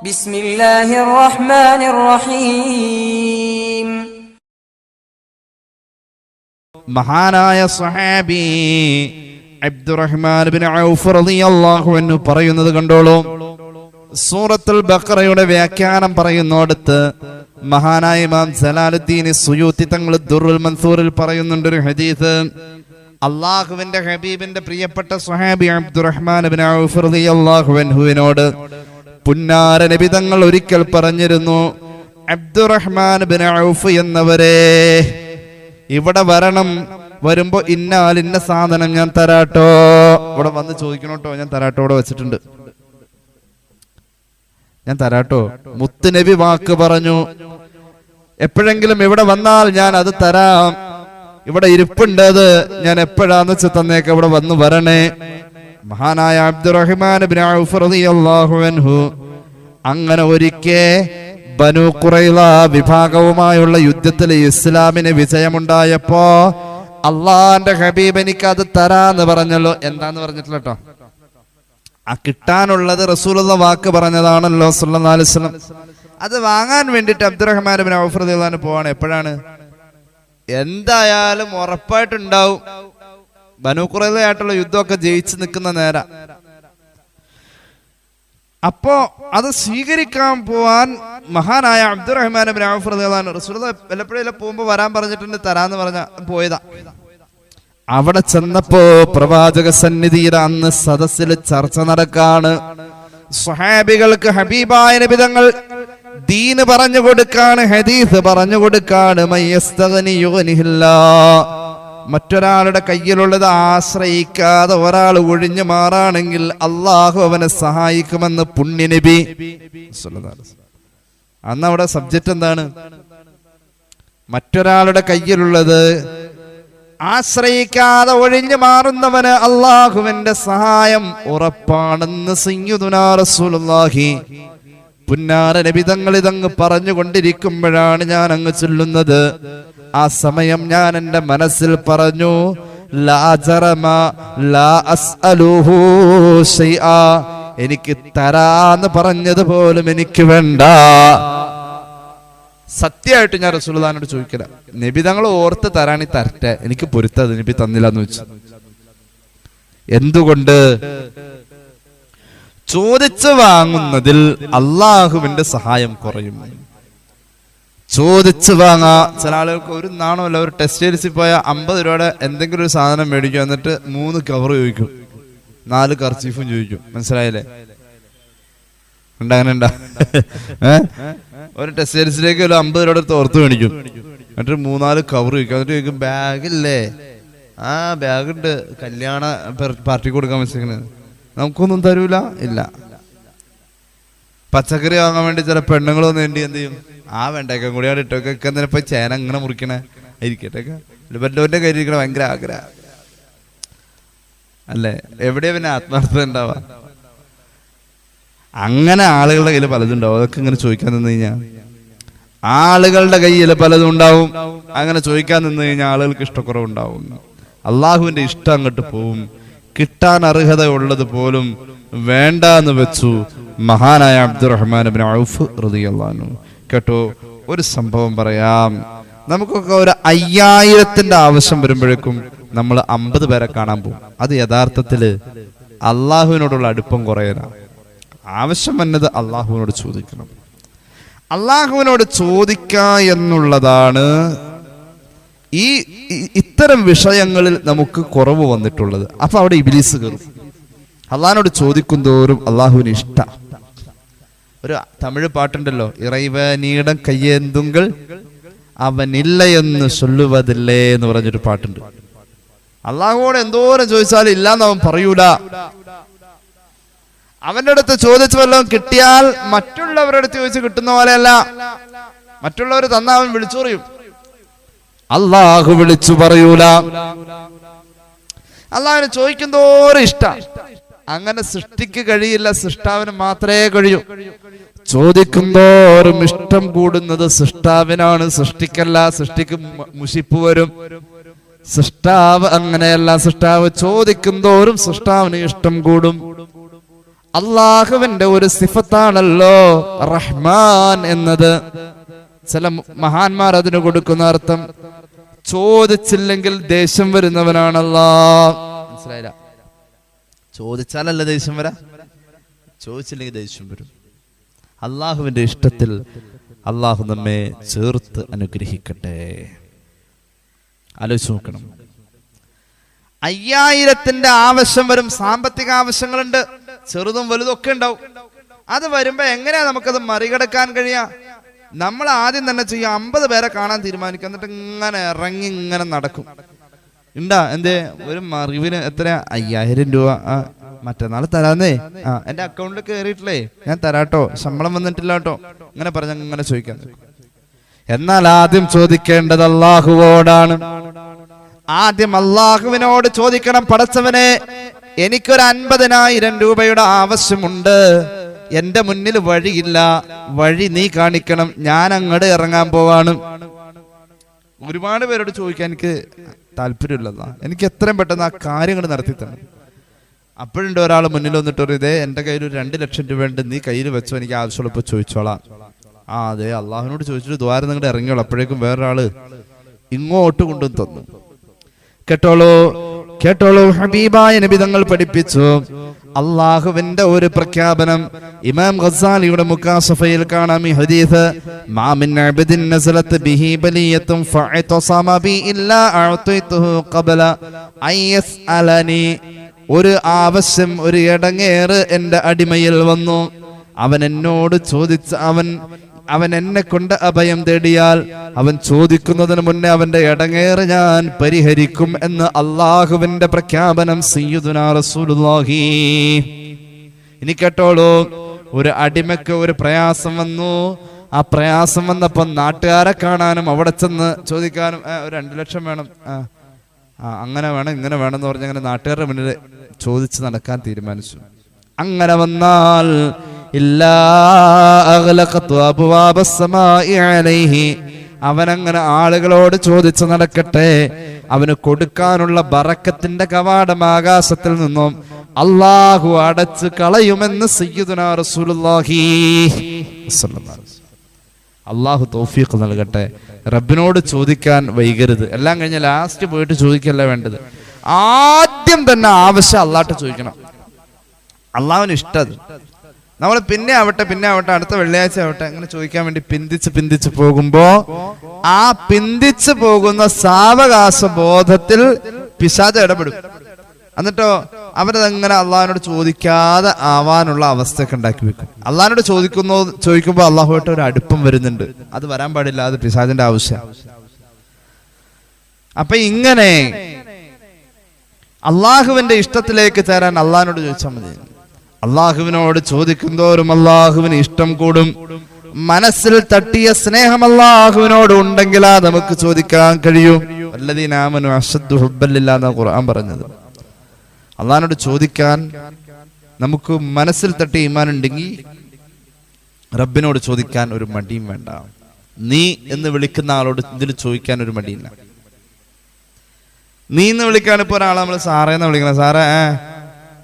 ബിസ്മില്ലാഹിർ റഹ്മാനിർ റഹീം മഹാനായ സഹാബി അബ്ദുറഹ്മാൻ ബിൻ ഔഫ് റളിയല്ലാഹു അൻഹു പറയുന്നത് കണ്ടോളൂ. സൂറത്തുൽ ബഖറയുടെ വ്യാഖ്യാനം പറയുന്നോടത്ത് മഹാനായ ഇമാം സലാലുദ്ദീൻ സുയൂത്തി തങ്ങൾ ദുർൽ മൻസൂറിൽ പറയുന്നുണ്ട് ഒരു ഹദീസ്. അല്ലാഹുവിന്റെ ഹബീബിന്റെ പ്രിയപ്പെട്ട സുഹാബി അബ്ദുറഹ്മാൻ ബിൻ ഔഫ് റളിയല്ലാഹു അൻഹുവിനോട് പുന്നാര നബി തങ്ങൾ ഒരിക്കൽ പറഞ്ഞിരുന്നു അബ്ദുറഹ്മാൻ ബിൻ ഔഫ് എന്നവരെ ഇവിടെ വരണം വരുമ്പോ ഇന്നാൽ ഇന്ന സാധനം ഞാൻ തരാട്ടോ. ഇവിടെ വന്ന് ചോദിക്കണോട്ടോ ഞാൻ തരാട്ടോ ഇവിടെ വെച്ചിട്ടുണ്ട്. ഞാൻ തരാട്ടോ. മുത്തുനബി വാക്ക് പറഞ്ഞു എപ്പോഴെങ്കിലും ഇവിടെ വന്നാൽ ഞാൻ അത് തരാം. ഇവിടെ ഇരിപ്പുണ്ടത് ഞാൻ എപ്പോഴാന്ന് വെച്ച് തന്നേക്ക് ഇവിടെ വന്ന് വരണേ. മഹാനായ അബ്ദുറഹ്മാൻ ബിൻ റളിയല്ലാഹു അൻഹു അങ്ങനെ ഒരിക്കേ ബനു കുറയില വിഭാഗവുമായുള്ള യുദ്ധത്തിൽ ഇസ്ലാമിന് വിജയമുണ്ടായപ്പോ അള്ളാന്റെ ഹബീബ് എനിക്ക് അത് തരാന്ന് പറഞ്ഞല്ലോ. എന്താന്ന് പറഞ്ഞിട്ടില്ല ആ കിട്ടാനുള്ളത് റസൂലുള്ള വാക്ക് പറഞ്ഞതാണല്ലോ സുല്ലാസ്ലം അത് വാങ്ങാൻ വേണ്ടിട്ട് അബ്ദുറഹ്മാൻ പോവാണ്. എപ്പോഴാണ്? എന്തായാലും ഉറപ്പായിട്ടുണ്ടാവും. ബനു ഖുറൈളയായിട്ടുള്ള യുദ്ധമൊക്കെ ജയിച്ചു നിൽക്കുന്ന നേര. അപ്പോ അത് സ്വീകരിക്കാൻ പോവാൻ മഹാനായ അബ്ദുറഹ്മാൻ റസൂലുള്ള വല്ലപ്പോഴും പോകുമ്പോൾ വരാൻ പറഞ്ഞിട്ടുണ്ട് തരാന്ന് പറഞ്ഞ പോയതാ. അവിടെ ചെന്നപ്പോ പ്രവാചക സന്നിധിയിൽ അന്ന് സദസ്സിൽ ചർച്ച നടക്കാണ്. സ്വഹാബികൾക്ക് ഹബീബായ നബിതങ്ങൾ ദീന് പറഞ്ഞു കൊടുക്കാണ് ഹദീസ് പറഞ്ഞു കൊടുക്കാണ്. മയ്യസ്തകനി യുഗ്നിഹില്ലാ. മറ്റൊരാളുടെ കയ്യിലുള്ളത് ആശ്രയിക്കാതെ ഒരാൾ ഒഴിഞ്ഞു മാറാണെങ്കിൽ അള്ളാഹു അവനെ സഹായിക്കുമെന്ന് പുണ്യനബി അന്ന് അവിടെ സബ്ജക്റ്റ് എന്താണ്? മറ്റൊരാളുടെ കയ്യിലുള്ളത് ആശ്രയിക്കാതെ ഒഴിഞ്ഞു മാറുന്നവന് അള്ളാഹുവിന്റെ സഹായം ഉറപ്പാണെന്ന് സിംഗുദുനാറസുലാഹി പുന്നാര നബിതങ്ങൾ ഇതങ്ങ് പറഞ്ഞുകൊണ്ടിരിക്കുമ്പോഴാണ് ഞാൻ അങ്ങ് ചൊല്ലുന്നത്. ആ സമയം ഞാൻ എന്റെ മനസ്സിൽ പറഞ്ഞു. എനിക്ക് തരാന്ന് പറഞ്ഞത് പോലും എനിക്ക് വേണ്ട. സത്യമായിട്ട് ഞാൻ റസുൽദാനോട് ചോദിക്കില്ല. നബി തങ്ങൾ ഓർത്ത് തരാണി തരട്ടെ. എനിക്ക് പൊരുത്തത് നബി തന്നില്ല എന്ന് വെച്ചു. എന്തുകൊണ്ട്? ചോദിച്ചു വാങ്ങുന്നതിൽ അള്ളാഹുവിന്റെ സഹായം കുറയും. ചോദിച്ചു വാങ്ങാ. ചില ആളുകൾക്ക് ഒരു നാണമല്ല ഒരു ടെക്സ്റ്റൈൽസിൽ പോയ അമ്പത് രൂപയുടെ എന്തെങ്കിലും ഒരു സാധനം മേടിക്കും എന്നിട്ട് മൂന്ന് കവർ ചോദിക്കും. നാല് കർച്ചീഫും ചോദിക്കും. മനസ്സിലായില്ലേ? ഉണ്ട്? അങ്ങനെ ഉണ്ടാ? ഒരു ടെക്സ്റ്റൈൽസിലേക്ക് ഒരു അമ്പത് രൂപയുടെ തോർത്ത് മേടിക്കും. എന്നിട്ട് മൂന്നാൽ കവർ ചോദിക്കും. എന്നിട്ട് ചോദിക്കും ബാഗില്ലേ? ആ ബാഗുണ്ട്. കല്യാണ പാർട്ടി കൊടുക്കാൻ വെച്ചിരിക്കുന്നത് നമുക്കൊന്നും തരൂല? ഇല്ല. പച്ചക്കറി വാങ്ങാൻ വേണ്ടി ചില പെണ്ണുങ്ങൾ വന്ന് വേണ്ടി എന്ത് ചെയ്യും? ആ വെണ്ടയ്ക്ക കൂടി അവിടെ ഇട്ടൊക്കെ എന്തിനാ ചേന ഇങ്ങനെ മുറിക്കണേ? ഇരിക്കട്ടെ വല്ലവന്റെ കയ്യിൽ ഇരിക്കണ ഭയങ്കര ആഗ്രഹം. അല്ലേ? എവിടെയാ പിന്നെ ആത്മാർത്ഥത ഉണ്ടാവാ അങ്ങനെ ആളുകളുടെ കയ്യിൽ പലതും ഉണ്ടാവും. അതൊക്കെ ഇങ്ങനെ ചോദിക്കാൻ നിന്ന് കഴിഞ്ഞാൽ. ആളുകളുടെ കയ്യിൽ പലതും ഉണ്ടാവും. അങ്ങനെ ചോദിക്കാൻ നിന്ന് കഴിഞ്ഞാൽ ആളുകൾക്ക് ഇഷ്ടക്കുറവുണ്ടാവും. അള്ളാഹുവിന്റെ ഇഷ്ടം അങ്ങോട്ട് പോവും. കിട്ടാൻ അർഹത ഉള്ളത് പോലും വേണ്ട എന്ന് വെച്ചു. മഹാനായ അബ്ദുറഹ്മാൻ ബിൻ ഔഫ് റളിയല്ലാഹു കേട്ടോ ഒരു സംഭവം പറയാം. നമുക്കൊക്കെ ഒരു അയ്യായിരത്തിന്റെ ആവശ്യം വരുമ്പോഴേക്കും നമ്മൾ അമ്പത് പേരെ കാണാൻ പോകും. അത് യഥാർത്ഥത്തിൽ അള്ളാഹുവിനോടുള്ള അടുപ്പം കുറയലാണ് ആവശ്യം വന്നത് അള്ളാഹുവിനോട് ചോദിക്കണം. അള്ളാഹുവിനോട് ചോദിക്ക എന്നുള്ളതാണ് ഈ ഇത്തരം വിഷയങ്ങളിൽ നമുക്ക് കുറവ് വന്നിട്ടുള്ളത്. അപ്പൊ അവിടെ ഇബിലീസ് കയറും അള്ളാഹിനോട് ചോദിക്കും തോറും അള്ളാഹുവിന് ഇഷ്ട. ഒരു തമിഴ് പാട്ടുണ്ടല്ലോ ഇറൈവനീടം കയ്യേന്തുങ്കൾ അവനില്ല എന്ന് ചൊല്ലുവതില്ലേ എന്ന് പറഞ്ഞൊരു പാട്ടുണ്ട്. അള്ളാഹുവോട് എന്തോരം ചോദിച്ചാലും ഇല്ലാന്ന് അവൻ പറയൂല. അവന്റെ അടുത്ത് ചോദിച്ചു വല്ലതും കിട്ടിയാൽ മറ്റുള്ളവരുടെ അടുത്ത് ചോദിച്ച് കിട്ടുന്ന പോലെയല്ല. മറ്റുള്ളവർ തന്ന അവൻ വിളിച്ചു പറയും അള്ളാഹു വിളിച്ചു പറയൂല. അള്ളാഹുവിന് ചോദിക്കും തോറും ഇഷ്ട. അങ്ങനെ സൃഷ്ടിക്ക് കഴിയില്ല സൃഷ്ടാവിന് മാത്രമേ കഴിയൂ. ചോദിക്കും തോറും ഇഷ്ടം കൂടുന്നത് സൃഷ്ടാവിനാണ്. സൃഷ്ടിക്കല്ല സൃഷ്ടിക്ക് മുഷിപ്പ് വരും. സൃഷ്ടാവ് അങ്ങനെയല്ല സൃഷ്ടാവ് ചോദിക്കും തോറും സൃഷ്ടാവിന് ഇഷ്ടം കൂടും. അള്ളാഹുവിന്റെ ഒരു സിഫത്താണല്ലോ റഹ്മാൻ എന്നത്. ചില മഹാന്മാർ അതിന് കൊടുക്കുന്ന അർത്ഥം ചോദിച്ചില്ലെങ്കിൽ ദേഷ്യം വരുന്നവനാണല്ലോ. മനസ്സിലായില്ല? ചോദിച്ചാലല്ല ദേഷ്യം വരാ? ചോദിച്ചില്ലെങ്കിൽ ദേഷ്യം വരും. അള്ളാഹുവിന്റെ ഇഷ്ടത്തിൽ അള്ളാഹു നമ്മെ ചേർത്ത് അനുഗ്രഹിക്കട്ടെ. ആലോചിച്ച് നോക്കണം. അയ്യായിരത്തിന്റെ ആവശ്യം വരും സാമ്പത്തിക ആവശ്യങ്ങളുണ്ട് ചെറുതും വലുതും ഒക്കെ ഉണ്ടാവും. അത് വരുമ്പോ എങ്ങനെയാ നമുക്കത് മറികടക്കാൻ കഴിയാ? നമ്മൾ ആദ്യം തന്നെ ചെയ്യും അമ്പത് പേരെ കാണാൻ തീരുമാനിക്കും. എന്നിട്ട് ഇങ്ങനെ ഇറങ്ങി ഇങ്ങനെ നടക്കും. ഉണ്ടാ എന്തേ? ഒരു മറിവിന് എത്ര അയ്യായിരം രൂപ. മറ്റന്നാൾ തരാന്നേ. ആ. എന്റെ അക്കൗണ്ടിൽ കയറിയിട്ടില്ലേ ഞാൻ തരാട്ടോ. ശമ്പളം വന്നിട്ടില്ല കേട്ടോ. ഇങ്ങനെ പറഞ്ഞ അങ്ങനെ ചോദിക്കാൻ എന്നാൽ ആദ്യം ചോദിക്കേണ്ടത് അള്ളാഹുവോടാണ്. ആദ്യം അള്ളാഹുവിനോട് ചോദിക്കണം പടച്ചവനെ എനിക്കൊരു അൻപതിനായിരം രൂപയുടെ ആവശ്യമുണ്ട്. എന്റെ മുന്നിൽ വഴിയില്ല. വഴി നീ കാണിക്കണം. ഞാൻ അങ്ങോട്ട് ഇറങ്ങാൻ പോവാണ്. ഒരുപാട് പേരോട് ചോദിക്കാൻ എനിക്ക് താല്പര്യമില്ലതാ എനിക്ക് എത്രയും പെട്ടെന്ന് ആ കാര്യങ്ങൾ നടത്തി തന്നെ അപ്പോഴുണ്ട് ഒരാൾ മുന്നിൽ വന്നിട്ട് പറയും ഇതേ എന്റെ കയ്യിൽ ഒരു രണ്ട് ലക്ഷം രൂപ ഉണ്ട് നീ കയ്യിൽ വെച്ചോ എനിക്ക് ആവശ്യമുള്ളപ്പോൾ ചോദിച്ചോളാം. ആ അതെ അള്ളാഹുവിനോട് ചോദിച്ചിട്ട് ദ്വാരം നിങ്ങളുടെ ഇറങ്ങിയോളൂ. അപ്പോഴേക്കും വേറൊരാൾ ഇങ്ങോട്ട് കൊണ്ടു തന്നു. കേട്ടോളൂ കേട്ടോളൂ ഹബീബായ നബി തങ്ങൾ പഠിപ്പിച്ചു. അള്ളാഹുവിന്റെ ഒരു പ്രഖ്യാപനം ഇമാം ഖസാലിയുടെ മുക്കാസഫയിൽ കാണാം. ഈ ഹദീസ് മാമിൻ അബ്ദിൻ നസലത്ത് ബിഹി ബലിയത്തും ഫഅതസമ ബി ഇല്ലാ അഅതൈതുഹു ഖബല അയസ്അലനി ഒരു ആവശ്യം ഒരു ഇടങ്ങേറ് എന്റെ അടിമയിൽ വന്നു. അവൻ എന്നോട് ചോദിച്ച അവൻ അവൻ എന്നെ കൊണ്ട് അഭയം തേടിയാൽ അവൻ ചോദിക്കുന്നതിന് മുന്നേ അവന്റെ ഇടങ്ങേറ് ഞാൻ പരിഹരിക്കും എന്ന് അള്ളാഹുവിന്റെ പ്രഖ്യാപനം റസൂലുള്ളാഹി. ഇനി കേട്ടോളൂ ഒരു അടിമയ്ക്ക് ഒരു പ്രയാസം വന്നു. ആ പ്രയാസം വന്നപ്പോ നാട്ടുകാരെ കാണാനും അവിടെ ചെന്ന് ചോദിക്കാനും "ആ, ഒരു രണ്ടു ലക്ഷം വേണം. ആ അങ്ങനെ വേണം ഇങ്ങനെ വേണം എന്ന് പറഞ്ഞ് അങ്ങനെ നാട്ടുകാരുടെ മുന്നിൽ ചോദിച്ച് നടക്കാൻ തീരുമാനിച്ചു. അങ്ങനെ വന്നാൽ അവനങ്ങനെ ആളുകളോട് ചോദിച്ചു നടക്കട്ടെ. അവന് കൊടുക്കാനുള്ള ബറക്കത്തിന്റെ കവാടം ആകാശത്തിൽ നിന്നും അള്ളാഹു അടച്ച് കളയുമെന്ന് അള്ളാഹു തൗഫീഖ് നൽകട്ടെ. റബ്ബിനോട് ചോദിക്കാൻ വൈകരുത്. എല്ലാം കഴിഞ്ഞ ലാസ്റ്റ് പോയിട്ട് ചോദിക്കല്ല വേണ്ടത്? ആദ്യം തന്നെ ആവശ്യം അള്ളാട്ട് ചോദിക്കണം. അള്ളാവിന് ഇഷ്ടത് നമ്മൾ പിന്നെ ആവട്ടെ പിന്നെ ആവട്ടെ അടുത്ത വെള്ളിയാഴ്ച ആവട്ടെ അങ്ങനെ ചോദിക്കാൻ വേണ്ടി പിന്തിച്ച് പിന്തിച്ച് പോകുമ്പോ ആ പിന്തിച്ച് പോകുന്ന സാവകാശ ബോധത്തിൽ പിശാച ഇടപെടും. എന്നിട്ടോ അവരതങ്ങനെ അള്ളാഹിനോട് ചോദിക്കാതെ ആവാനുള്ള അവസ്ഥയൊക്കെ ഉണ്ടാക്കി വെക്കും. അള്ളാഹിനോട് ചോദിക്കുന്നു ചോദിക്കുമ്പോൾ അള്ളാഹുമായിട്ട് ഒരു അടുപ്പം വരുന്നുണ്ട്. അത് വരാൻ പാടില്ല അത് പിശാചിന്റെ ആവശ്യം. അപ്പൊ ഇങ്ങനെ അള്ളാഹുവിന്റെ ഇഷ്ടത്തിലേക്ക് ചേരാൻ അള്ളാഹിനോട് ചോദിച്ചാൽ മതി. അള്ളാഹുവിനോട് ചോദിക്കുന്തോറും അള്ളാഹുവിന് ഇഷ്ടം കൂടും. മനസ്സിൽ തട്ടിയ സ്നേഹം അള്ളാഹുവിനോട് ഉണ്ടെങ്കിലാ നമുക്ക് ചോദിക്കാൻ കഴിയും. വല്ലതീനാമനു ഖുർആൻ പറഞ്ഞത്. അള്ളാഹിനോട് ചോദിക്കാൻ നമുക്ക് മനസ്സിൽ തട്ടി ഈമാൻ ഉണ്ടെങ്കിൽ റബ്ബിനോട് ചോദിക്കാൻ ഒരു മടിയും വേണ്ട. നീ എന്ന് വിളിക്കുന്ന ആളോട് ഇതിന് ചോദിക്കാൻ ഒരു മടിയില്ല. നീ എന്ന് വിളിക്കാൻ ഇപ്പൊ ഒരാളെ നമ്മൾ സാറേന്ന് വിളിക്കണം. സാറേ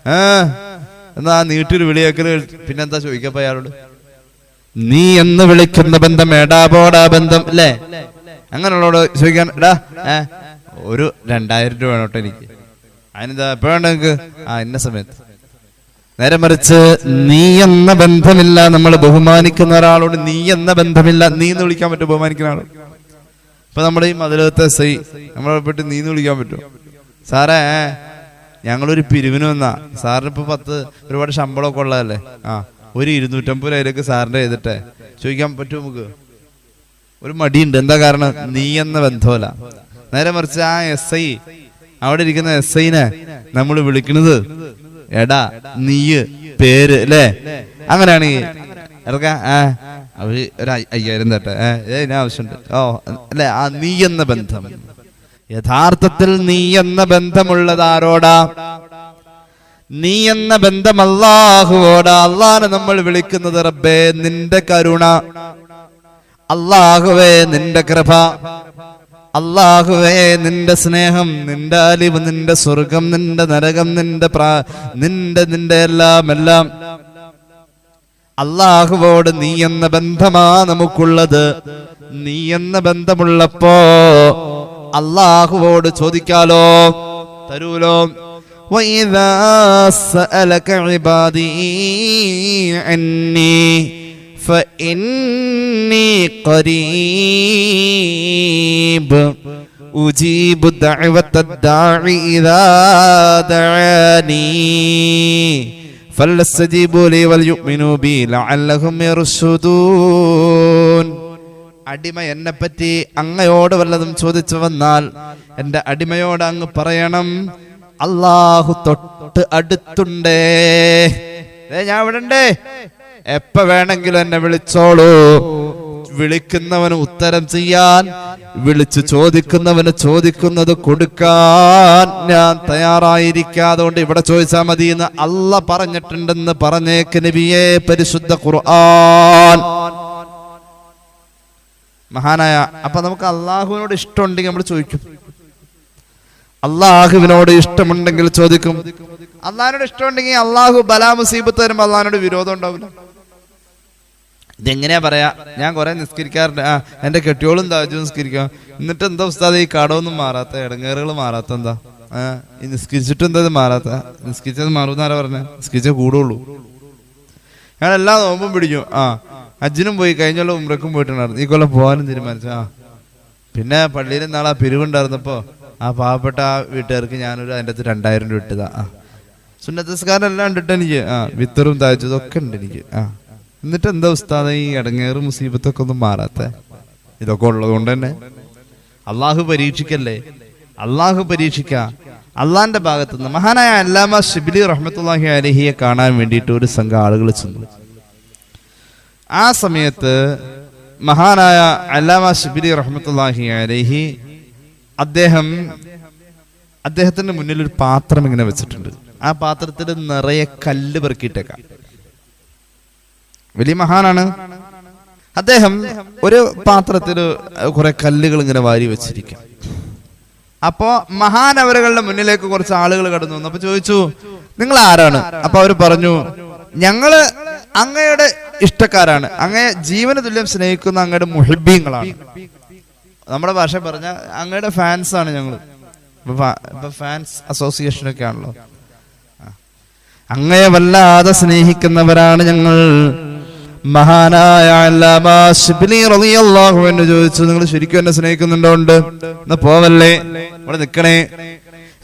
ഏ, എന്നാ നീട്ടൊരു വിളിയാക്കൽ? പിന്നെന്താ ചോദിക്കപ്പോ അയാളോട് നീ എന്ന് വിളിക്കുന്ന ബന്ധം എടാപോടാ ബന്ധം അല്ലേ അങ്ങനെയുള്ളോട് ചോദിക്കാൻ എടാ ഏ ഒരു രണ്ടായിരം രൂപ വേണം കേട്ടോ എനിക്ക്. അതിനെന്താ എപ്പോ വേണ്ട നിങ്ങക്ക്? ആ ഇന്ന സമയത്ത്. നേരെ മറിച്ച് നീ എന്ന ബന്ധമില്ല നമ്മൾ ബഹുമാനിക്കുന്ന ഒരാളോട് നീ എന്ന ബന്ധമില്ല. നീ എന്ന് വിളിക്കാൻ പറ്റും ബഹുമാനിക്കുന്ന ആളോട് ഇപ്പൊ നമ്മുടെ ഈ മധുരത്തെ സൈ നമ്മളെ പെട്ട് നീന്ന് വിളിക്കാൻ പറ്റും സാറേ ഞങ്ങളൊരു പിരിവിന് വന്നാ. സാറിന് ഇപ്പൊ പത്ത് ഒരുപാട് ശമ്പളമൊക്കെ ഉള്ളതല്ലേ? ആ ഒരു ഇരുന്നൂറ്റമ്പത് രൂപയിലേക്ക് സാറിന്റെ ചെയ്തിട്ടെ ചോദിക്കാൻ പറ്റും നമുക്ക്? ഒരു മടിയുണ്ട്. എന്താ കാരണം? നീ എന്ന ബന്ധമല്ല. നേരെ മറിച്ച് ആ എസ് ഐ അവിടെ ഇരിക്കുന്ന എസ് ഐനെ നമ്മൾ വിളിക്കുന്നത് എടാ നീയ് പേര് അല്ലേ? അങ്ങനെയാണെങ്കിൽ ഇറക്കാ ആ അവർ ഒരു അയ്യ- അയ്യായിരം തട്ടെ ഏതിന് ആവശ്യമുണ്ട്. ഓ അല്ലെ? ആ നീ എന്ന ബന്ധം. യഥാർത്ഥത്തിൽ നീ എന്ന ബന്ധമുള്ളത് ആരോടാ? നീ എന്ന ബന്ധം അള്ളാഹുവോടാ. അള്ളാഹാണ് നമ്മൾ വിളിക്കുന്നത് റബ്ബേ നിന്റെ കരുണ. അള്ളാഹുവേ നിന്റെ കൃപ. അള്ളാഹുവേ നിന്റെ സ്നേഹം നിന്റെ അലിവ് നിന്റെ സ്വർഗം നിന്റെ നരകം നിന്റെ പ്രാ നിന്റെ നിന്റെ എല്ലാം എല്ലാം. അള്ളാഹുവോട് നീ എന്ന ബന്ധമാ നമുക്കുള്ളത്. നീ എന്ന ബന്ധമുള്ളപ്പോ അള്ളാഹുവോട് ചോദിക്കാലോ. തരൂലോ? ഉജീബു ദഅവത്ത ദാഇ ഇദാ അടിമ എന്നെ പറ്റി അങ്ങയോട് വല്ലതും ചോദിച്ചു വന്നാൽ എന്റെ അടിമയോട് അങ്ങ് പറയണം അള്ളാഹു തൊട്ട് അടുത്തുണ്ടേ. ഞാൻ ഇവിടെ എപ്പ വേണമെങ്കിലും എന്നെ വിളിച്ചോളൂ. വിളിക്കുന്നവന് ഉത്തരം ചെയ്യാൻ വിളിച്ചു ചോദിക്കുന്നവന് ചോദിക്കുന്നത് കൊടുക്കാൻ ഞാൻ തയ്യാറായിരിക്കാതെ കൊണ്ട് ഇവിടെ ചോദിച്ചാൽ മതി എന്ന് അല്ല പറഞ്ഞിട്ടുണ്ടെന്ന് പറഞ്ഞേക്ക് നബിയെ പരിശുദ്ധ ഖുർആൻ. മഹാനായ അപ്പൊ നമുക്ക് അള്ളാഹുവിനോട് ഇഷ്ടമുണ്ടെങ്കിൽ നമ്മൾ ചോദിക്കും. അള്ളാഹുവിനോട് ഇഷ്ടമുണ്ടെങ്കിൽ ചോദിക്കും. അള്ളാഹിനോട് ഇഷ്ടമുണ്ടെങ്കിൽ അള്ളാഹു ബലാ മുസീബത്ത് വരുമ്പോൾ അള്ളാഹിനോട് വിരോധം ഉണ്ടാവില്ല. ഇതെങ്ങനെയാ പറയാ? ഞാൻ കുറെ നിസ്കരിക്കാറുണ്ട്. ആ എന്റെ കെട്ടിയോളും താജു നിസ്കരിക്കാം. എന്നിട്ട് എന്താ ഉസ്താദ് ഈ കടമൊന്നും മാറാത്ത ഇടങ്ങേറുകൾ മാറാത്ത എന്താ ആ ഈ നിസ്കരിച്ചിട്ട് എന്താ മാറാത്ത? നിസ്കരിച്ചത് മാറുന്നാരാ പറഞ്ഞ? നിസ്കരിച്ചേ കൂടുള്ളൂ. ഞാൻ എല്ലാ നോമ്പും പിടിക്കും. ആ ഹജ്ജിനും പോയി കഴിഞ്ഞുള്ള ഉമ്രക്കും പോയിട്ടുണ്ടായിരുന്നു. ഈ കൊല്ലം പോകാനും തീരുമാനിച്ചു. ആ പിന്നെ പള്ളിയിൽ നാളെ പിരിവുണ്ടായിരുന്നപ്പോ ആ പാവപ്പെട്ട ആ വീട്ടുകാർക്ക് ഞാനൊരു അതിന്റെ അകത്ത് രണ്ടായിരം രൂപ ഇട്ടതാ. ആ സുന്നത്തസ്കാരം എല്ലാം ഉണ്ടിട്ട് എനിക്ക് ആ വിത്തറും താഴ്ചതും ഒക്കെ ഉണ്ട് എനിക്ക്. ആ എന്നിട്ട് എന്താ ഉസ്താദ ഈ ഇടങ്ങേറ് മുസീബത്തൊക്കെ ഒന്നും മാറാത്ത? ഇതൊക്കെ ഉള്ളത് കൊണ്ട് തന്നെ. അള്ളാഹു പരീക്ഷിക്കല്ലേ? അള്ളാഹു പരീക്ഷിക്ക. അള്ളാന്റെ ഭാഗത്ത് നിന്ന് മഹാനായ അല്ലാമ ഷിബിലി റഹ്മത്തുല്ലാഹി അലഹിയെ കാണാൻ വേണ്ടിയിട്ട് ഒരു സംഘം ആളുകൾ ചെന്നു. ആ സമയത്ത് മഹാനായ അല്ലാമ ഷിബിലി റഹ്മത്തുല്ലാഹി അലഹി അദ്ദേഹം അദ്ദേഹത്തിന്റെ മുന്നിൽ ഒരു പാത്രം ഇങ്ങനെ വെച്ചിട്ടുണ്ട്. ആ പാത്രത്തിൽ നിറയെ കല്ല് പെറുക്കിയിട്ടേക്കാം. വലിയ മഹാനാണ്. അദ്ദേഹം ഒരു പാത്രത്തിൽ കുറെ കല്ലുകൾ ഇങ്ങനെ വാരി വെച്ചിരിക്കും. അപ്പോ മഹാനവരുകളുടെ മുന്നിലേക്ക് കുറച്ച് ആളുകൾ കടന്നു വന്നു. അപ്പൊ ചോദിച്ചു നിങ്ങൾ ആരാണ്? അപ്പൊ അവർ പറഞ്ഞു ഞങ്ങൾ അങ്ങയുടെ ഇഷ്ടക്കാരാണ്. അങ്ങയെ ജീവന തുല്യം സ്നേഹിക്കുന്ന അങ്ങയുടെ മുഹിബീങ്ങളാണ്. നമ്മുടെ ഭാഷ പറഞ്ഞ അങ്ങയുടെ ഫാൻസ് ആണ് ഞങ്ങൾ ഫാൻസ് അസോസിയേഷൻ ഒക്കെ ആണല്ലോ. അങ്ങയെ വല്ലാതെ സ്നേഹിക്കുന്നവരാണ് ഞങ്ങൾ. മഹാനായ അല്ലാമാ ശിബ്ലി റളിയല്ലാഹു അൻഹു ചോദിച്ചു നിങ്ങൾ ശരിക്കും എന്നെ സ്നേഹിക്കുന്നുണ്ടോ? ഉണ്ട്. എന്നാ പോവല്ലേ അവിടെ നിൽക്കണേ.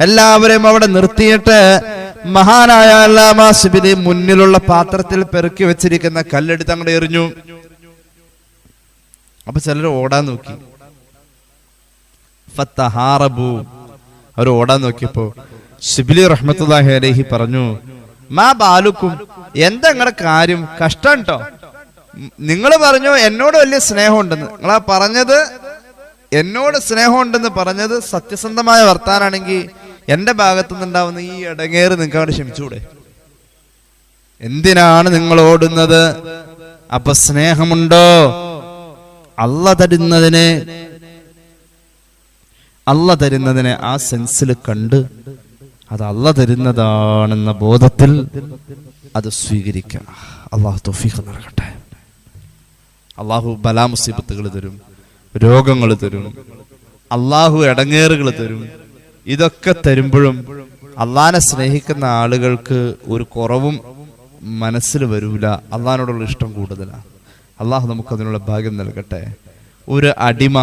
എല്ലാവരെയും അവിടെ നിർത്തിയിട്ട് മഹാനായ അല്ലാമാ ശിബിലി മുന്നിലുള്ള പാത്രത്തിൽ പെറുക്കി വെച്ചിരിക്കുന്ന കല്ലെടുത്ത് അങ്ങോട്ട് എറിഞ്ഞു. അപ്പൊ ചിലർ ഓടാൻ നോക്കി. ഫത്തഹാറബു. അവർ ഓടാൻ നോക്കിയപ്പോ ഷിബിലി റഹ്മത്തുല്ലാഹി അലൈഹി പറഞ്ഞു മാ ബാലുക്കും എന്താ നിങ്ങളുടെ കാര്യം? കഷ്ടം കേട്ടോ നിങ്ങൾ പറഞ്ഞു എന്നോട് വലിയ സ്നേഹമുണ്ടെന്ന്. നിങ്ങളാ പറഞ്ഞത് എന്നോട് സ്നേഹമുണ്ടെന്ന് പറഞ്ഞത് സത്യസന്ധമായ വർത്താനാണെങ്കിൽ എന്റെ ഭാഗത്തു നിന്നുണ്ടാവുന്ന ഈ ഇടങ്ങേറ് നിങ്ങൾക്ക് അവിടെ ക്ഷമിച്ചൂടെ? എന്തിനാണ് നിങ്ങൾ ഓടുന്നത്? അപ്പൊ സ്നേഹമുണ്ടോ? അല്ല തരുന്നതിനെ അല്ല തരുന്നതിനെ ആ സെൻസിൽ കണ്ട് അത് അല്ല തരുന്നതാണെന്ന ബോധത്തിൽ അത് സ്വീകരിക്കുക അള്ളാഹു തൊഫീഖ് നൽകട്ടെ. അള്ളാഹു ബലാമുസീബത്തുകൾ തരും രോഗങ്ങൾ തരും അള്ളാഹു ഇടങ്ങേറുകൾ തരും. ഇതൊക്കെ തരുമ്പോഴും അള്ളഹാനെ സ്നേഹിക്കുന്ന ആളുകൾക്ക് ഒരു കുറവും മനസ്സിൽ വരൂല. അള്ളഹാനോടുള്ള ഇഷ്ടം കൂടുതലാണ് അള്ളാഹു നമുക്ക് അതിനുള്ള ഭാഗ്യം നൽകട്ടെ. ഒരു അടിമ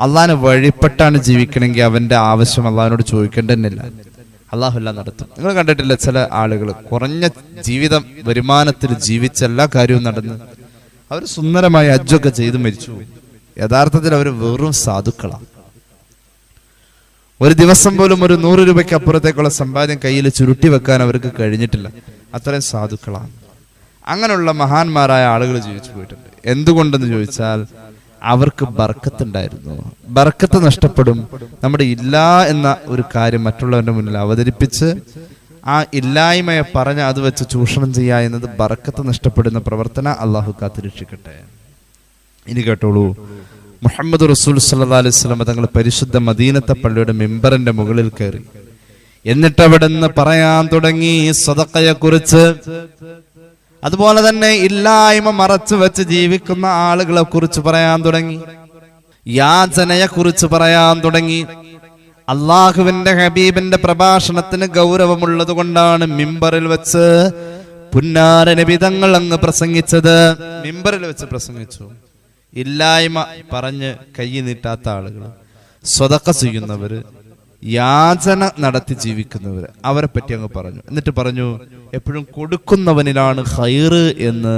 അള്ളഹാനെ വഴിപ്പെട്ടാണ് ജീവിക്കണമെങ്കിൽ അവന്റെ ആവശ്യം അള്ളഹാനോട് ചോദിക്കേണ്ടതന്നെയില്ല. അള്ളാഹു എല്ലാം നടത്തും. നിങ്ങൾ കണ്ടിട്ടില്ല ചില ആളുകൾ കുറഞ്ഞ ജീവിതം വരുമാനത്തിൽ ജീവിച്ച എല്ലാ കാര്യവും നടന്ന് അവർ സുന്ദരമായി അജ്ജൊക്കെ ചെയ്ത് മരിച്ചു. യഥാർത്ഥത്തിൽ അവർ വെറും സാധുക്കളാണ് ഒരു ദിവസം പോലും ഒരു നൂറ് രൂപയ്ക്ക് അപ്പുറത്തേക്കുള്ള സമ്പാദ്യം കയ്യിൽ ചുരുട്ടി വെക്കാൻ അവർക്ക് കഴിഞ്ഞിട്ടില്ല. അത്രയും സാധുക്കളാണ് അങ്ങനെയുള്ള മഹാന്മാരായ ആളുകൾ ജീവിച്ചു പോയിട്ടുണ്ട്. എന്തുകൊണ്ടെന്ന് ചോദിച്ചാൽ അവർക്ക് ബർക്കത്തുണ്ടായിരുന്നു. ബർക്കത്ത് നഷ്ടപ്പെടും. നമ്മുടെ ഇല്ല എന്ന ഒരു കാര്യം മറ്റുള്ളവരുടെ മുന്നിൽ അവതരിപ്പിച്ച് ആ ഇല്ലായ്മയെ പറഞ്ഞ് അത് വെച്ച് ചൂഷണം ചെയ്യുക എന്നത് ബറക്കത്ത് നഷ്ടപ്പെടുന്ന പ്രവർത്തന അള്ളാഹു കാത്തിരക്ഷിക്കട്ടെ ഇനി കേട്ടോളൂ. മുഹമ്മദ് റസൂൽ സല്ലാ അലൈഹി തങ്ങൾ പരിശുദ്ധ മദീനത്തെ പള്ളിയുടെ മെമ്പറിന്റെ മുകളിൽ കയറി. എന്നിട്ട് അവിടെ നിന്ന് പറയാൻ തുടങ്ങി സ്വതക്കയെ കുറിച്ച് അതുപോലെ തന്നെ ഇല്ലായ്മ മറച്ചു വെച്ച് ജീവിക്കുന്ന ആളുകളെ കുറിച്ച് പറയാൻ തുടങ്ങി. യാചനയെ കുറിച്ച് പറയാൻ തുടങ്ങി. അള്ളാഹുവിന്റെ ഹബീബിന്റെ പ്രഭാഷണത്തിന് ഗൗരവമുള്ളത് കൊണ്ടാണ് മിമ്പറിൽ വെച്ച് പുന്നാര നബിതങ്ങൾ അങ്ങ് പ്രസംഗിച്ചത്. മിമ്പറിൽ വെച്ച് പ്രസംഗിച്ചു. ഇല്ലായ്മ പറഞ്ഞ് കൈ നീട്ടാത്ത ആളുകൾ സ്വതക്ക ചെയ്യുന്നവര് യാചന നടത്തി ജീവിക്കുന്നവര് അവരെ പറ്റി അങ്ങ് പറഞ്ഞു. എന്നിട്ട് പറഞ്ഞു എപ്പോഴും കൊടുക്കുന്നവനിലാണ് ഹൈറ് എന്ന്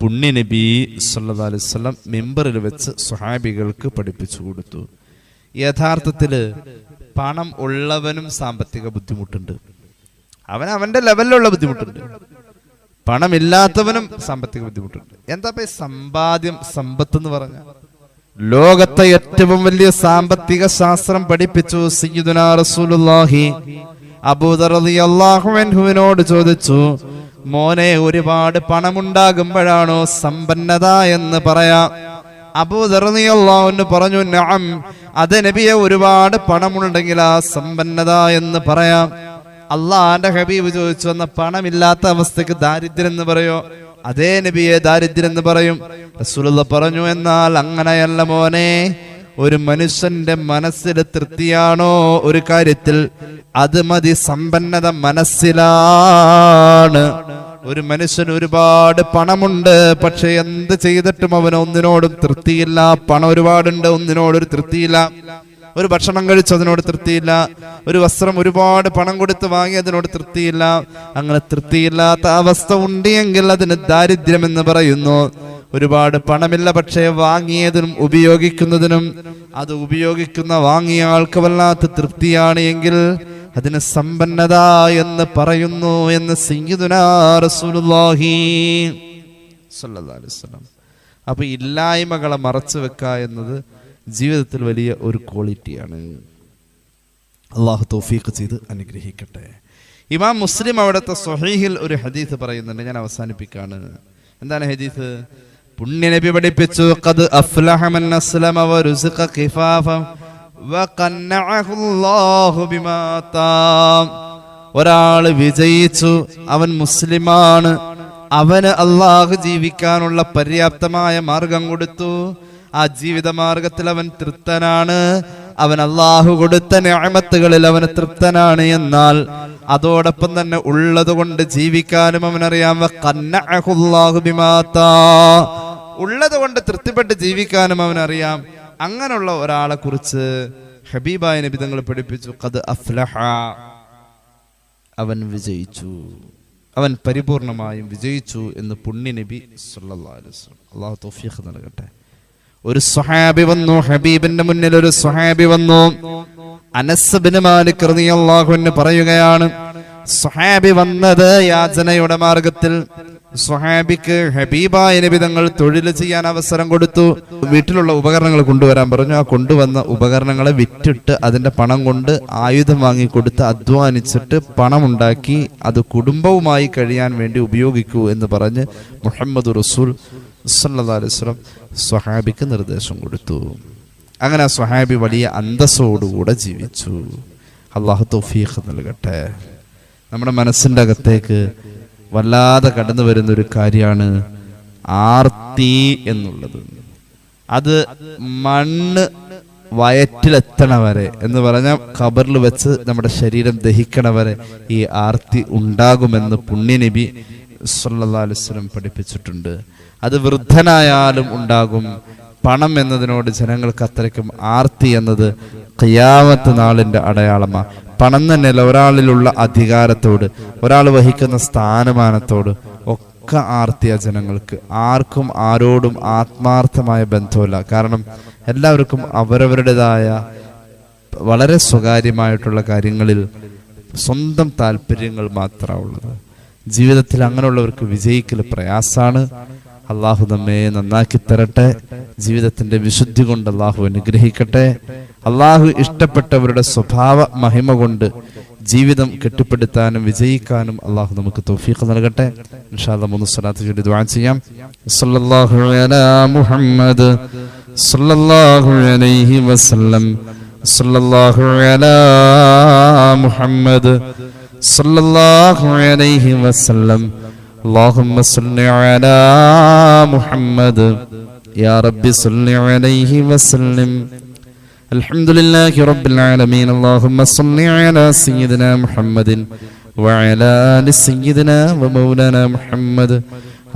പുണ്യനബി സല്ലാ അലൈവല്ലം മെമ്പറിൽ വെച്ച് സ്വഹാബികൾക്ക് പഠിപ്പിച്ചു കൊടുത്തു. യഥാർത്ഥത്തിൽ പണം ഉള്ളവനും സാമ്പത്തിക ബുദ്ധിമുട്ടുണ്ട്. അവൻ അവന്റെ ലെവലിലുള്ള ബുദ്ധിമുട്ടുണ്ട്. പണമില്ലാത്തവനും സാമ്പത്തിക ബുദ്ധിമുട്ടുണ്ട്. എന്താ പേ സമ്പാദ്യം സമ്പത്ത് എന്ന് പറഞ്ഞ ലോകത്തെ ഏറ്റവും വലിയ സാമ്പത്തിക ശാസ്ത്രം പഠിപ്പിച്ചു റളിയല്ലാഹു അൻഹുവിനോട് ചോദിച്ചു മോനെ ഒരുപാട് പണമുണ്ടാകുമ്പോഴാണോ സമ്പന്നത എന്ന് പറയാം? അബൂദർ റളിയല്ലാഹു പറഞ്ഞു നഅം അത് നബിയെ ഒരുപാട് പണമുണ്ടെങ്കിൽ ആ സമ്പന്നത എന്ന് പറയാം. അള്ളാന്റെ ഹബീബ് ചോദിച്ചു വന്ന പണമില്ലാത്ത അവസ്ഥക്ക് ദാരിദ്ര്യം എന്ന് പറയോ? അതേ നബിയെ ദാരിദ്ര്യം എന്ന് പറയും. റസൂലുള്ള പറഞ്ഞു എന്നാൽ അങ്ങനെയല്ല മോനെ ഒരു മനുഷ്യന്റെ മനസ്സിൽ തൃപ്തിയാണോ ഒരു കാര്യത്തിൽ? അത് മതി സമ്പന്നത മനസ്സിലാണ്. ഒരു മനുഷ്യൻ ഒരുപാട് പണമുണ്ട് പക്ഷെ എന്ത് ചെയ്തിട്ടും അവന് ഒന്നിനോടും തൃപ്തിയില്ല. പണം ഒരുപാടുണ്ട് ഒന്നിനോടൊരു തൃപ്തിയില്ല. ഒരു ഭക്ഷണം കഴിച്ചതിനോട് തൃപ്തിയില്ല. ഒരു വസ്ത്രം ഒരുപാട് പണം കൊടുത്ത് വാങ്ങിയതിനോട് തൃപ്തിയില്ല. അങ്ങനെ തൃപ്തിയില്ലാത്ത അവസ്ഥ ഉണ്ടെങ്കിൽ അതിന് ദാരിദ്ര്യം എന്ന് പറയുന്നു. ഒരുപാട് പണമില്ല പക്ഷേ വാങ്ങിയതിനും ഉപയോഗിക്കുന്നതിനും അത് ഉപയോഗിക്കുന്ന വാങ്ങിയ ആൾക്ക് വല്ലാത്ത തൃപ്തിയാണ് എങ്കിൽ അതിന് സമ്പന്നത എന്ന് പറയുന്നു എന്ന് വസല്ലം. അപ്പൊ ഇല്ലായ്മകളെ മറച്ചു വെക്കുക എന്നത് ജീവിതത്തിൽ വലിയ ഒരു ക്വാളിറ്റിയാണ്. അള്ളാഹു തൗഫീഖ് ചെയ്ത് അനുഗ്രഹിക്കട്ടെ. ഇമാം മുസ്ലിം അവിടുത്തെ സൊഹീഹിൽ ഒരു ഹദീസ് പറയുന്നുണ്ട് ഞാൻ അവസാനിപ്പിക്കാണ്. എന്താണ് ഹദീസ്? പുണ്യനബി പഠിപ്പിച്ചു ഒരാൾ വിജയിച്ചു അവൻ മുസ്ലിമാണ്. അവന് അള്ളാഹു ജീവിക്കാനുള്ള പര്യാപ്തമായ മാർഗം കൊടുത്തു. ആ ജീവിത മാർഗത്തിൽ അവൻ തൃപ്തനാണ്. അവൻ അള്ളാഹു കൊടുത്ത ഞാമത്തുകളിൽ അവന് തൃപ്തനാണ് എന്നാൽ അതോടൊപ്പം തന്നെ ഉള്ളത് കൊണ്ട് ജീവിക്കാനും അവനറിയാം. ഉള്ളത് കൊണ്ട് തൃപ്തിപ്പെട്ട് ജീവിക്കാനും അവനറിയാം. അങ്ങനെയുള്ള ഒരാളെ കുറിച്ച് ഹബീബായ നബി തങ്ങൾ പഠിപ്പിച്ചു. കത് അഫ്ലഹ. അവൻ വിജയിച്ചു. അവൻ പരിപൂർണമായും വിജയിച്ചു എന്ന് പുണ്യ നബി അള്ളാഹു തൗഫീഖ് നൽകട്ടെ. ഒരു സ്വഹാബി വന്നു ഹബീബിന്റെ മുന്നിൽ ഒരു സ്വഹാബി വന്നു. അനസ്ബിന് മാലിക് റളിയല്ലാഹു അൻഹു പറയുകയാണ് സ്വഹാബി വന്നത് യാചനയുടെ മാർഗത്തിൽ സ്വഹാബിക്ക് ഹബീബായ നബി തങ്ങൾ തൊഴിൽ ചെയ്യാൻ അവസരം കൊടുത്തു. വീട്ടിലുള്ള ഉപകരണങ്ങൾ കൊണ്ടുവരാൻ പറഞ്ഞു. ആ കൊണ്ടുവന്ന ഉപകരണങ്ങളെ വിറ്റിട്ട് അതിന്റെ പണം കൊണ്ട് ആയുധം വാങ്ങി കൊടുത്ത് അധ്വാനിച്ചിട്ട് പണമുണ്ടാക്കി അത് കുടുംബവുമായി കഴിയാൻ വേണ്ടി ഉപയോഗിക്കൂ എന്ന് പറഞ്ഞ് മുഹമ്മദ് റസൂൽ അലൈഹി വസല്ലം സ്വഹാബിക്ക് നിർദ്ദേശം കൊടുത്തു. അങ്ങനെ ആ സ്വഹാബി വലിയ അന്തസ്സോടുകൂടെ ജീവിച്ചു. അള്ളാഹു തൗഫീഖ് നൽകട്ടെ. നമ്മുടെ മനസ്സിന്റെ അകത്തേക്ക് വല്ലാതെ കടന്നു വരുന്ന ഒരു കാര്യമാണ് ആർത്തി എന്നുള്ളത്. അത് മണ്ണ് വയറ്റിലെത്തണ വരെ എന്ന് പറഞ്ഞാൽ ഖബറിൽ വെച്ച് നമ്മുടെ ശരീരം ദഹിക്കണ വരെ ഈ ആർത്തി ഉണ്ടാകുമെന്ന് പുണ്യനബി വസല്ലം പഠിപ്പിച്ചിട്ടുണ്ട്. അത് വൃദ്ധനായാലും ഉണ്ടാകും. പണം എന്നതിനോട് ജനങ്ങൾക്ക് അത്രയ്ക്കും ആർത്തി എന്നത് ഖിയാമത്ത് നാളിന്റെ അടയാളമാണ് പണം തന്നെയല്ല ഒരാളിലുള്ള അധികാരത്തോട് ഒരാൾ വഹിക്കുന്ന സ്ഥാനമാനത്തോട് ഒക്കെ ആർത്തിയ ജനങ്ങൾക്ക്. ആർക്കും ആരോടും ആത്മാർത്ഥമായ ബന്ധമില്ല കാരണം എല്ലാവർക്കും അവരവരുടേതായ വളരെ സ്വകാര്യമായിട്ടുള്ള കാര്യങ്ങളിൽ സ്വന്തം താല്പര്യങ്ങൾ മാത്രമുള്ളത് ജീവിതത്തിൽ അങ്ങനെയുള്ളവർക്ക് വിജയിക്കൽ പ്രയാസാണ് അള്ളാഹു നമ്മെ നന്നാക്കി തരട്ടെ. ജീവിതത്തിന്റെ വിശുദ്ധി കൊണ്ട് അള്ളാഹു അനുഗ്രഹിക്കട്ടെ. അള്ളാഹു ഇഷ്ടപ്പെട്ടവരുടെ സ്വഭാവ മഹിമ കൊണ്ട് ജീവിതം കെട്ടിപ്പടുത്താനും വിജയിക്കാനും അള്ളാഹു നമുക്ക് തൗഫീഖ് നൽകട്ടെ ഇൻഷാല്ല മൂന്ന് സ്വലാത്ത് ചൊല്ലി ദുആ ചെയ്യാം സല്ലല്ലാഹു അലാ മുഹമ്മദ് صلى الله عليه وسلم صلى الله على محمد صلى الله عليه وسلم اللهم صل على محمد يا رب صل عليه وسلم الحمد لله رب العالمين اللهم صل على سيدنا محمد وعلى آل سيدنا ومولانا محمد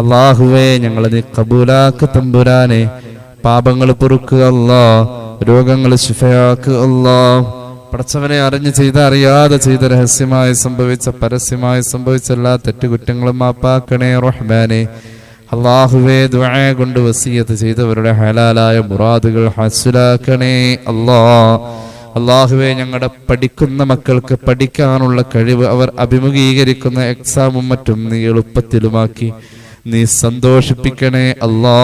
അള്ളാഹുവേ ഞങ്ങളെ നീ കബൂലാക്ക് തമ്പുരാനെ പാപങ്ങൾ പൊറുക്കുക അല്ലാ രോഗങ്ങൾ ശിഫയാക്കുക അല്ലാ പടച്ചവനെ അറിഞ്ഞ് ചെയ്ത അറിയാതെ ചെയ്ത രഹസ്യമായി സംഭവിച്ച പരസ്യമായി സംഭവിച്ച എല്ലാ തെറ്റുകുറ്റങ്ങളും മാപ്പാക്കണേ റഹ്മാനെ അള്ളാഹുവേ ദുആ കൊണ്ട് വസീയത്ത് ചെയ്തവരുടെ ഹലാലായ മുറാദുകൾ ഹസുലാക്കണേ അള്ളാ അള്ളാഹുവെ ഞങ്ങളുടെ പഠിക്കുന്ന മക്കൾക്ക് പഠിക്കാനുള്ള കഴിവ് അവർ അഭിമുഖീകരിക്കുന്ന എക്സാമും മറ്റും നീ എളുപ്പത്തിലുമാക്കി. നീ സന്തോഷിപ്പിക്കണേ അല്ലാ.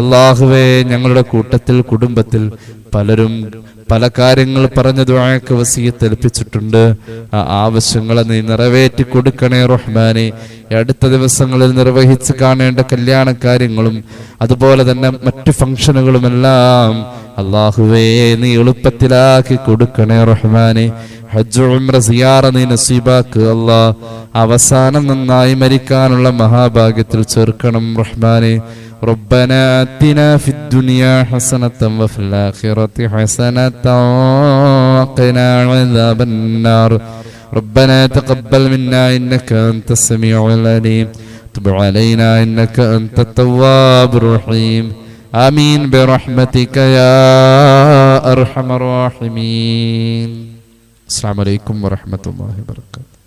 അള്ളാഹുവെ ഞങ്ങളുടെ കൂട്ടത്തിൽ കുടുംബത്തിൽ പലരും പല കാര്യങ്ങൾ പറഞ്ഞ ദുആക്ക് വസീയത്ത് ഏൽപ്പിച്ചിട്ടുണ്ട്. ആ ആവശ്യങ്ങളെ നീ നിറവേറ്റി കൊടുക്കണേ റഹ്മാനെ. അടുത്ത ദിവസങ്ങളിൽ നിർവഹിച്ച് കാണേണ്ട കല്യാണ കാര്യങ്ങളും അതുപോലെ തന്നെ മറ്റു ഫംഗ്ഷനുകളും എല്ലാം അള്ളാഹുവേ നീ എളുപ്പത്തിലാക്കി കൊടുക്കണേ റഹ്മാനെ. ഉംറ സിയാറ നീ നസീബാക്ക് അവസാനം നന്നായി മരിക്കാനുള്ള മഹാഭാഗ്യത്തിൽ ചേർക്കണം റഹ്മാനെ. ربنا آتنا في الدنيا حسنة وفي الآخرة حسنة وقنا عذاب النار. ربنا تقبل منا إنك أنت السميع العليم. تب علينا إنك أنت التواب الرحيم. آمين برحمتك يا أرحم الراحمين. السلام عليكم ورحمة الله وبركاته.